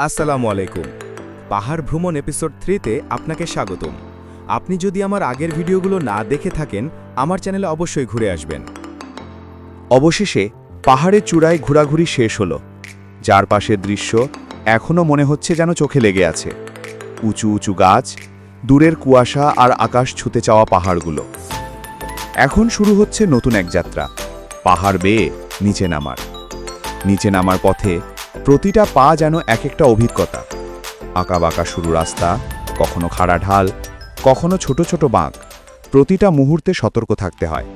আসসালামু আলাইকুম। পাহাড় ভ্রমণ এপিসোড থ্রিতে আপনাকে স্বাগতম। আপনি যদি আমার আগের ভিডিওগুলো না দেখে থাকেন, আমার চ্যানেলে অবশ্যই ঘুরে আসবেন। অবশেষে পাহাড়ের চূড়ায় ঘোরাঘুরি শেষ হলো। চারপাশের দৃশ্য এখনও মনে হচ্ছে যেন চোখে লেগে আছে। উঁচু উঁচু গাছ, দূরের কুয়াশা আর আকাশ ছুতে চাওয়া পাহাড়গুলো। এখন শুরু হচ্ছে নতুন এক যাত্রা। পাহাড় বেয়ে নিচে নামার। নিচে নামার পথে প্রতিটা পা যেন এক একটা অভিজ্ঞতা। আঁকা বাঁকা শুরু রাস্তা, কখনো খাড়া ঢাল, কখনো ছোট ছোট বাঁক, প্রতিটা মুহূর্তে সতর্ক থাকতে হয়।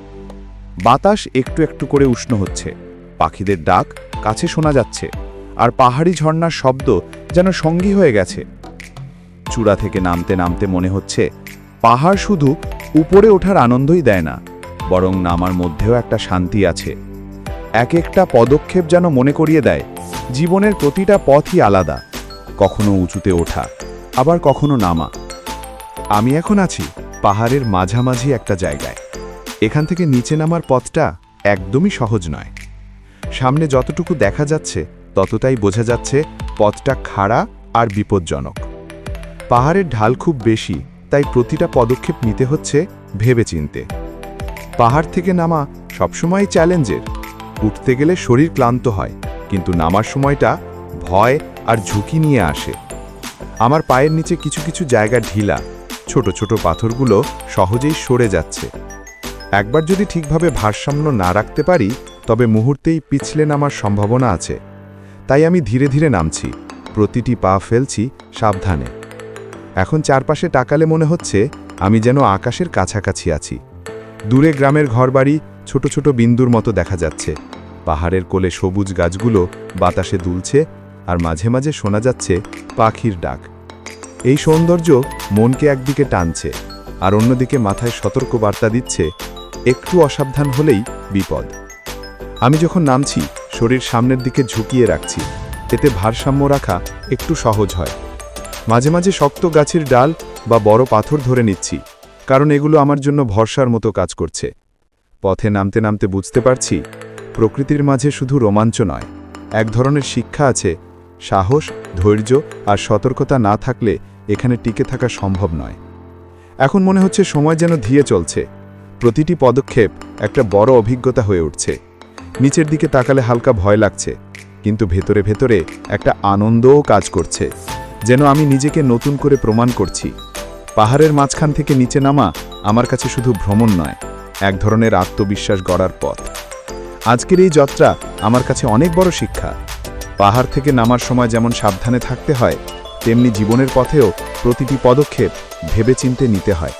বাতাস একটু একটু করে উষ্ণ হচ্ছে, পাখিদের ডাক কাছে শোনা যাচ্ছে, আর পাহাড়ি ঝর্ণার শব্দ যেন সঙ্গী হয়ে গেছে। চূড়া থেকে নামতে নামতে মনে হচ্ছে, পাহাড় শুধু উপরে ওঠার আনন্দই দেয় না, বরং নামার মধ্যেও একটা শান্তি আছে। এক একটা পদক্ষেপ যেন মনে করিয়ে দেয় জীবনের প্রতিটা পথই আলাদা, কখনো উঁচুতে ওঠা, আবার কখনো নামা। আমি এখন আছি পাহাড়ের মাঝামাঝি একটা জায়গায়। এখান থেকে নিচে নামার পথটা একদমই সহজ নয়। সামনে যতটুকু দেখা যাচ্ছে, ততটাই বোঝা যাচ্ছে পথটা খাড়া আর বিপজ্জনক। পাহাড়ের ঢাল খুব বেশি, তাই প্রতিটা পদক্ষেপ নিতে হচ্ছে ভেবেচিন্তে। পাহাড় থেকে নামা সবসময় চ্যালেঞ্জের। উঠতে গেলে শরীর ক্লান্ত হয় কিন্তু নামার সময়টা ভয় আর ঝুঁকি নিয়ে আসে। আমার পায়ের নিচে কিছু কিছু জায়গা ঢিলা, ছোট ছোট পাথরগুলো সহজেই সরে যাচ্ছে। একবার যদি ঠিকভাবে ভারসাম্য না রাখতে পারি, তবে মুহূর্তেই পিছলে নামার সম্ভাবনা আছে। তাই আমি ধীরে ধীরে নামছি, প্রতিটি পা ফেলছি সাবধানে। এখন চারপাশে টাকালে মনে হচ্ছে আমি যেন আকাশের কাছাকাছি আছি। দূরে গ্রামের ঘরবাড়ি, ছোট ছোট বিন্দুর মতো দেখা যাচ্ছে। পাহাড়ের কোলে সবুজ গাছগুলো বাতাসে দুলছে আর মাঝে মাঝে শোনা যাচ্ছে পাখির ডাক। এই সৌন্দর্য মনকে একদিকে টানছে আর অন্যদিকে মাথায় সতর্ক বার্তা দিচ্ছে, একটু অসাবধান হলেই বিপদ। আমি যখন নামছি, শরীর সামনের দিকে ঝুঁকিয়ে রাখছি, এতে ভারসাম্য রাখা একটু সহজ হয়। মাঝে মাঝে শক্ত গাছের ডাল বা বড় পাথর ধরে নিচ্ছি, কারণ এগুলো আমার জন্য ভরসার মতো কাজ করছে। পথে নামতে নামতে বুঝতে পারছি প্রকৃতির মাঝে শুধু রোমাঞ্চ নয়, এক ধরনের শিক্ষা আছে, সাহস, ধৈর্য আর সতর্কতা না থাকলে এখানে টিকে থাকা সম্ভব নয়। এখন মনে হচ্ছে সময় যেন ধীয়ে চলছে, প্রতিটি পদক্ষেপ একটা বড় অভিজ্ঞতা হয়ে উঠছে। নিচের দিকে তাকালে হালকা ভয় লাগছে, কিন্তু ভেতরে ভেতরে একটা আনন্দও কাজ করছে, যেন আমি নিজেকে নতুন করে প্রমাণ করছি। পাহাড়ের মাঝখান থেকে নিচে নামা আমার কাছে শুধু ভ্রমণ নয়, এক ধরনের আত্মবিশ্বাস গড়ার পথ। আজকের এই যাত্রা আমার কাছে অনেক বড় শিক্ষা। পাহাড় থেকে নামার সময় যেমন সাবধানে থাকতে হয়, তেমনি জীবনের পথেও প্রতিটি পদক্ষেপ ভেবেচিন্তে নিতে হয়।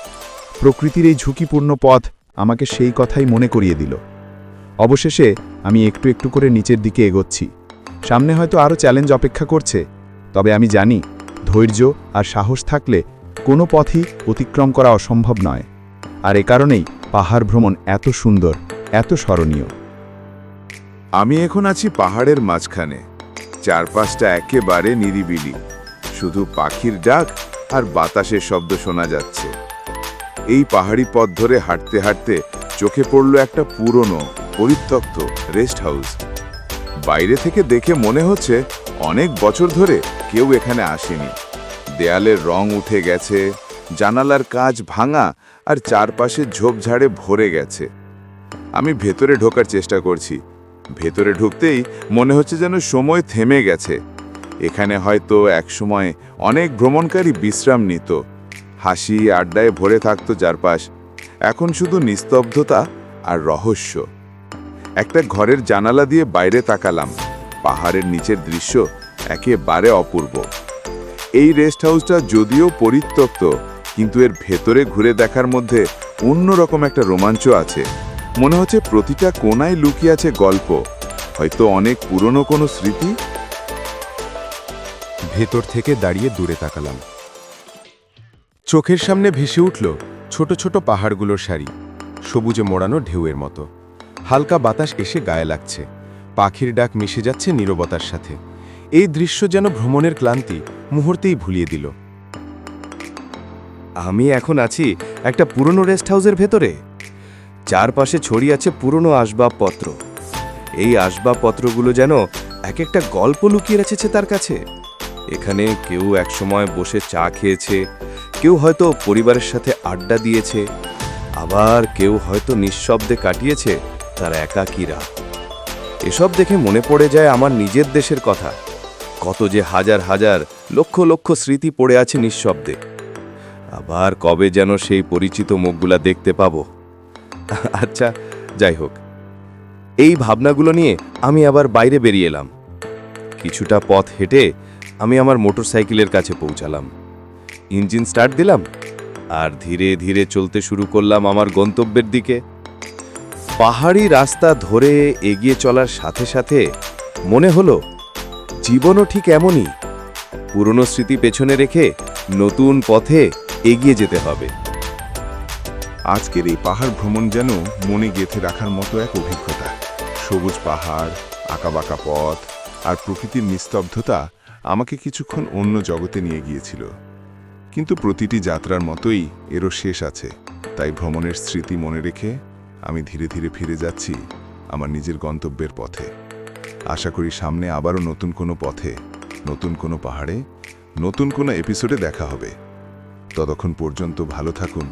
প্রকৃতির এই ঝুঁকিপূর্ণ পথ আমাকে সেই কথাই মনে করিয়ে দিল। অবশেষে আমি একটু একটু করে নিচের দিকে এগোচ্ছি। সামনে হয়তো আরও চ্যালেঞ্জ অপেক্ষা করছে, তবে আমি জানি ধৈর্য আর সাহস থাকলে কোনো পথই অতিক্রম করা অসম্ভব নয়। আর এ কারণেই পাহাড় ভ্রমণ এত সুন্দর, এত স্মরণীয়। আমি এখন আছি পাহাড়ের মাঝখানে। চারপাশটা একেবারে নিরিবিলি। শুধু পাখির ডাক আর বাতাসের শব্দ শোনা যাচ্ছে। এই পাহাড়ি পথ ধরে হাঁটতে হাঁটতে চোখে পড়ল একটা পুরনো, পরিত্যক্ত রেস্ট হাউস। বাইরে থেকে দেখে মনে হচ্ছে অনেক বছর ধরে কেউ এখানে আসেনি। দেয়ালের রং উঠে গেছে, জানালার কাজ ভাঙা আর চারপাশে ঝোপঝাড়ে ভরে গেছে। আমি ভেতরে ঢোকার চেষ্টা করছি ভেতরে ঢুকতেই মনে হচ্ছে যেন সময় থেমে গেছে। এখানে হয়তো একসময় অনেক ভ্রমণকারী বিশ্রাম নিত। হাসি আড্ডায় ভরে থাকতো চারপাশ। এখন শুধু নিস্তব্ধতা আর রহস্য। একটা ঘরের জানালা দিয়ে বাইরে তাকালাম। পাহাড়ের নিচের দৃশ্য একেবারে অপূর্ব। এই রেস্ট হাউসটা যদিও পরিত্যক্ত, কিন্তু এর ভেতরে ঘুরে দেখার মধ্যে অন্যরকম একটা রোমাঞ্চ আছে। মনে হচ্ছে প্রতিটা কোনায় লুকিয়ে আছে গল্প। হয়তো অনেক পুরনো কোনো স্মৃতি। ভেতর থেকে দাঁড়িয়ে দূরে তাকালাম। চোখের সামনে ভেসে উঠল ছোট ছোট পাহাড়গুলোর সারি, সবুজে মোড়ানো ঢেউয়ের মতো। হালকা বাতাস এসে গায়ে লাগছে। পাখির ডাক মিশে যাচ্ছে নীরবতার সাথে। এই দৃশ্য যেন ভ্রমণের ক্লান্তি মুহূর্তেই ভুলিয়ে দিল। আমি এখন আছি একটা পুরনো রেস্ট হাউসের ভেতরে। চারপাশে ছড়িয়ে আছে পুরনো আসবাবপত্র। এই আসবাবপত্রগুলো যেন এক একটা গল্প লুকিয়ে রেখেছে তার কাছে। এখানে কেউ একসময় বসে চা খেয়েছে, কেউ হয়তো পরিবারের সাথে আড্ডা দিয়েছে, আবার কেউ হয়তো নিঃশব্দে কাটিয়েছে তার একাকী রাত এসব দেখে মনে পড়ে যায় আমার নিজের দেশের কথা। কত যে হাজার হাজার, লক্ষ লক্ষ স্মৃতি পড়ে আছে নিঃশব্দে। আবার কবে যেন সেই পরিচিত মুখগুলা দেখতে পাবো। আচ্ছা যাই হোক। এই ভাবনাগুলো নিয়ে আমি আবার বাইরে বেরিয়ে এলাম। কিছুটা পথ হেঁটে আমি আমার মোটরসাইকেলের কাছে পৌঁছালাম। ইঞ্জিন স্টার্ট দিলাম আর ধীরে ধীরে চলতে শুরু করলাম আমার গন্তব্যের দিকে। পাহাড়ি রাস্তা ধরে এগিয়ে চলার সাথে সাথে মনে হলো, জীবনও ঠিক এমনই। পুরনো স্মৃতি পেছনে রেখে নতুন পথে এগিয়ে যেতে হবে। আজকের এই পাহাড় ভ্রমণ যেন মনে গেঁথে রাখার মতো এক অভিজ্ঞতা। সবুজ পাহাড়, আঁকাবাঁকা পথ আর প্রকৃতির নিস্তব্ধতা আমাকে কিছুক্ষণ অন্য জগতে নিয়ে গিয়েছিল। কিন্তু প্রতিটি যাত্রার মতোই এরও শেষ আছে। তাই ভ্রমণের স্মৃতি মনে রেখে আমি ধীরে ধীরে ফিরে যাচ্ছি আমার নিজের গন্তব্যের পথে। আশা করি সামনে আবারও নতুন কোনো পথে, নতুন কোনো পাহাড়ে, নতুন কোনো এপিসোডে দেখা হবে। ততক্ষণ পর্যন্ত ভালো থাকুন।